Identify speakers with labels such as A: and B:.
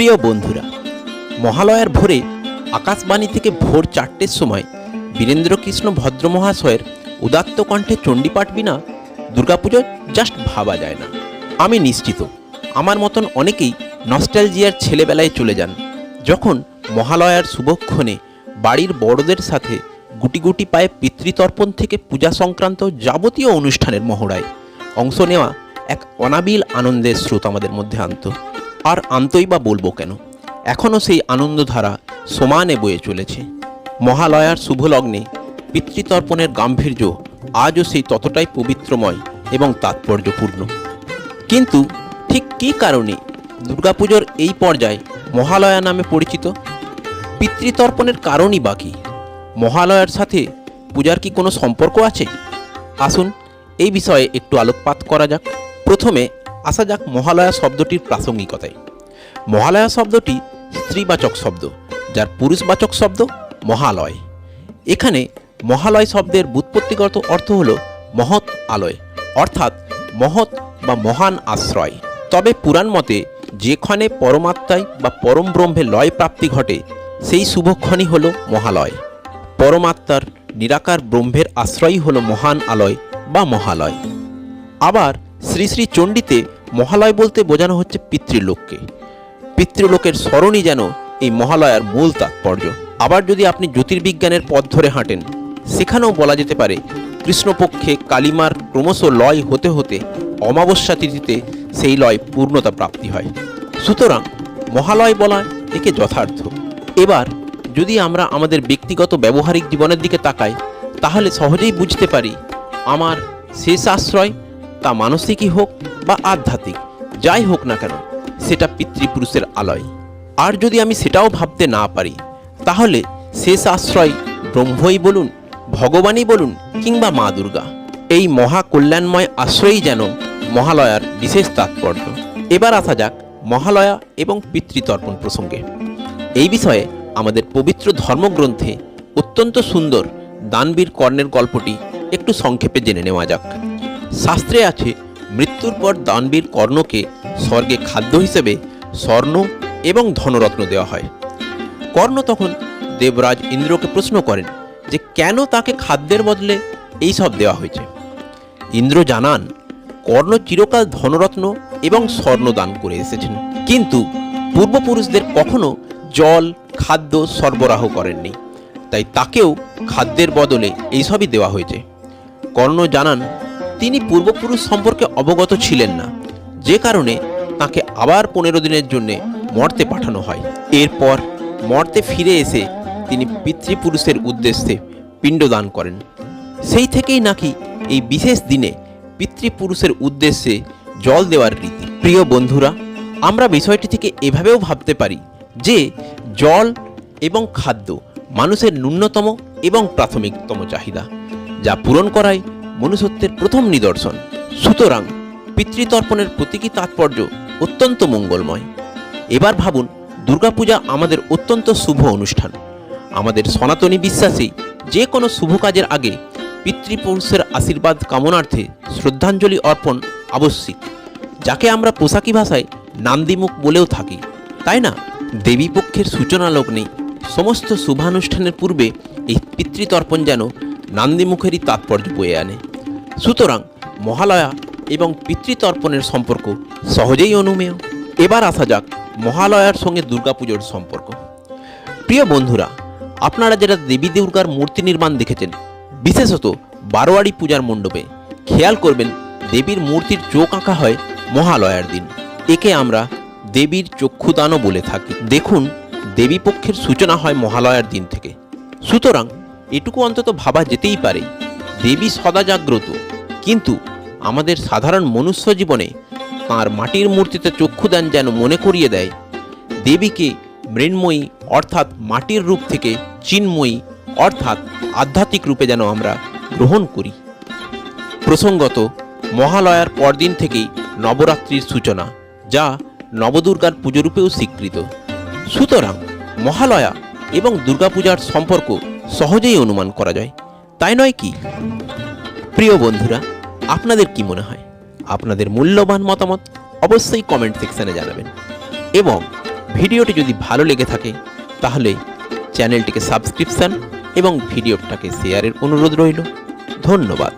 A: প্রিয় বন্ধুরা, মহালয়ার ভোরে আকাশবাণী থেকে ভোর চারটের সময় বীরেন্দ্রকৃষ্ণ ভদ্র মহাশয়ের উদাত্ত কণ্ঠে চণ্ডীপাঠ বিনা দুর্গাপুজো জাস্ট ভাবা যায় না। আমি নিশ্চিত, আমার মতন অনেকেই নস্টালজিয়ার ছেলেবেলায় চলে যান, যখন মহালয়ার শুভক্ষণে বাড়ির বড়দের সাথে গুটি গুটি পায়ে পিতৃতর্পণ থেকে পূজা সংক্রান্ত যাবতীয় অনুষ্ঠানের মহড়ায় অংশ নেওয়া এক অনাবিল আনন্দের স্রোত আমাদের মধ্যে আনত। আর আন্তই বা বলব কেন? এখনও সেই আনন্দধারা সমানে বয়ে চলেছে। মহালয়ার শুভলগ্নে পিতৃতর্পণের গাম্ভীর্য আজও সেই ততটাই পবিত্রময় এবং তাৎপর্যপূর্ণ। কিন্তু ঠিক কী কারণে দুর্গাপুজোর এই পর্যায়ে মহালয়া নামে পরিচিত? পিতৃতর্পণের কারণই বাকি মহালয়ার সাথে পূজার কি কোনো সম্পর্ক আছে? আসুন এই বিষয়ে একটু আলোকপাত করা যাক। প্রথমে আসা যাক মহালয়া শব্দটির প্রাসঙ্গিকতায়। মহালয়া শব্দটি স্ত্রীবাচক শব্দ, যার পুরুষবাচক শব্দ মহালয়। এখানে মহালয় শব্দের বুৎপত্তিগত অর্থ হল মহৎ আলয়, অর্থাৎ মহৎ বা মহান আশ্রয়। তবে পুরাণ মতে যেক্ষণে পরমাত্মায় বা পরম ব্রহ্মে লয় প্রাপ্তি ঘটে, সেই শুভক্ষণই হল মহালয়। পরমাত্মার নিরাকার ব্রহ্মের আশ্রয়ই হল মহান আলয় বা মহালয়। আবার শ্রী শ্রী চণ্ডীতে মহালয় বলতে বোঝানো হচ্ছে পিতৃলোককে। পিতৃলোকের স্মরণই যেন এই মহালয়ার মূল তাৎপর্য। আবার যদি আপনি জ্যোতির্বিজ্ঞানের পথ ধরে হাঁটেন, সেখানেও বলা যেতে পারে, কৃষ্ণপক্ষে কালিমার ক্রমশ লয় হতে হতে অমাবস্যা তিথিতে সেই লয় পূর্ণতা প্রাপ্তি হয়। সুতরাং মহালয় বলা একে যথার্থ। এবার যদি আমরা আমাদের ব্যক্তিগত ব্যবহারিক জীবনের দিকে তাকাই, তাহলে সহজেই বুঝতে পারি, আমার শেষ আশ্রয় তা মানসিকই হোক বা আধ্যাত্মিক, যাই হোক না কেন সেটা পিতৃপুরুষের আলয়। আর যদি আমি সেটাও ভাবতে না পারি, তাহলে শেষ আশ্রয় ব্রহ্মই বলুন, ভগবানই বলুন, কিংবা মা দুর্গা। এই মহা কল্যাণময় আশ্রয়ই যেন মহালয়ার বিশেষ তাৎপর্য। এবার আসা যাক মহালয়া এবং পিতৃতর্পণ প্রসঙ্গে। এই বিষয়ে আমাদের পবিত্র ধর্মগ্রন্থে অত্যন্ত সুন্দর দানবীর কর্ণের গল্পটি একটু সংক্ষেপে জেনে নেওয়া যাক। শাস্ত্রে আছে মৃত্যুর পর দানবীর কর্ণকে স্বর্গে খাদ্য হিসেবে স্বর্ণ এবং ধনরত্ন দেওয়া হয়। কর্ণ তখন দেবরাজ ইন্দ্রকে প্রশ্ন করেন যে কেন তাকে খাদ্যের বদলে এই সব দেওয়া হয়েছে? ইন্দ্র জানান, কর্ণ চিরকাল ধনরত্ন এবং স্বর্ণ দান করে এসেছেন। কিন্তু পূর্বপুরুষদের কখনো জল, খাদ্য সরবরাহ করেননি। তাই তাকেও খাদ্যের বদলে এইসবই দেওয়া হয়েছে। কর্ণ জানান তিনি পূর্বপুরুষ সম্পর্কে অবগত ছিলেন না। যে কারণে তাকে আবার পনেরো দিনের জন্যে মর্তে পাঠানো হয়। এরপর মর্তে ফিরে এসে তিনি পিতৃপুরুষের উদ্দেশ্যে পিণ্ডদান করেন। সেই থেকেই নাকি এই বিশেষ দিনে পিতৃপুরুষের উদ্দেশ্যে জল দেওয়ার রীতি। প্রিয় বন্ধুরা, আমরা বিষয়টি থেকে এভাবেও ভাবতে পারি যে জল এবং খাদ্য মানুষের ন্যূনতম এবং প্রাথমিকতম চাহিদা, যা পূরণ করাই মনুষ্যত্বের প্রথম নিদর্শন। সুতরাং পিতৃতর্পণের প্রতীকী তাৎপর্য অত্যন্ত মঙ্গলময়। এবার ভাবুন, দুর্গাপূজা আমাদের অত্যন্ত শুভ অনুষ্ঠান। আমাদের সনাতনী বিশ্বাসে যে কোনো শুভ কাজের আগে পিতৃপুরুষের আশীর্বাদ কামনার্থে শ্রদ্ধাঞ্জলি অর্পণ আবশ্যিক, যাকে আমরা পোশাকি ভাষায় নান্দিমুখ বলেও থাকি, তাই না? দেবীপক্ষের সূচনা লগ্নে সমস্ত শুভানুষ্ঠানের পূর্বে এই পিতৃতর্পণ যেন নান্দিমুখেরই তাৎপর্য বয়ে আনে। সুতরাং মহালয়া এবং পিতৃতর্পণের সম্পর্ক সহজেই অনুমেয়। এবার আসা যাক মহালয়ার সঙ্গে দুর্গাপুজোর সম্পর্ক। প্রিয় বন্ধুরা, আপনারা যারা দেবী দুর্গার মূর্তি নির্মাণ দেখেছেন, বিশেষত বারোয়ারি পূজার মণ্ডপে, খেয়াল করবেন দেবীর মূর্তির চোখ আঁকা হয় মহালয়ার দিন। একে আমরা দেবীর চক্ষুদানও বলে থাকি। দেখুন দেবী পক্ষের সূচনা হয় মহালয়ার দিন থেকে। সুতরাং এটুকু অন্তত ভাবা যেতেই পারে। দেবী সদা জাগ্রত। কিন্তু আমাদের সাধারণ মনুষ্য জীবনে তাঁর মাটির মূর্তিতে চক্ষুদান যেন মনে করিয়ে দেয়, দেবীকে মৃন্ময়ী অর্থাৎ মাটির রূপ থেকে চিন্ময়ী অর্থাৎ আধ্যাত্মিক রূপে যেন আমরা গ্রহণ করি। প্রসঙ্গত, মহালয়ার পরদিন থেকেই নবরাত্রির সূচনা, যা নবদুর্গার পুজোরূপেও স্বীকৃত। সুতরাং মহালয়া এবং দুর্গাপূজার সম্পর্ক সহজেই অনুমান করা যায়। তাই নয় কি? প্রিয় বন্ধুরা, আপনাদের কি মনে হয়? আপনাদের মূল্যবান মতামত অবশ্যই কমেন্ট সেকশানে জানাবেন। এবং ভিডিওটি যদি ভালো লেগে থাকে, তাহলে চ্যানেলটিকে সাবস্ক্রিপশান এবং ভিডিওটাকে শেয়ারের অনুরোধ রইল। ধন্যবাদ।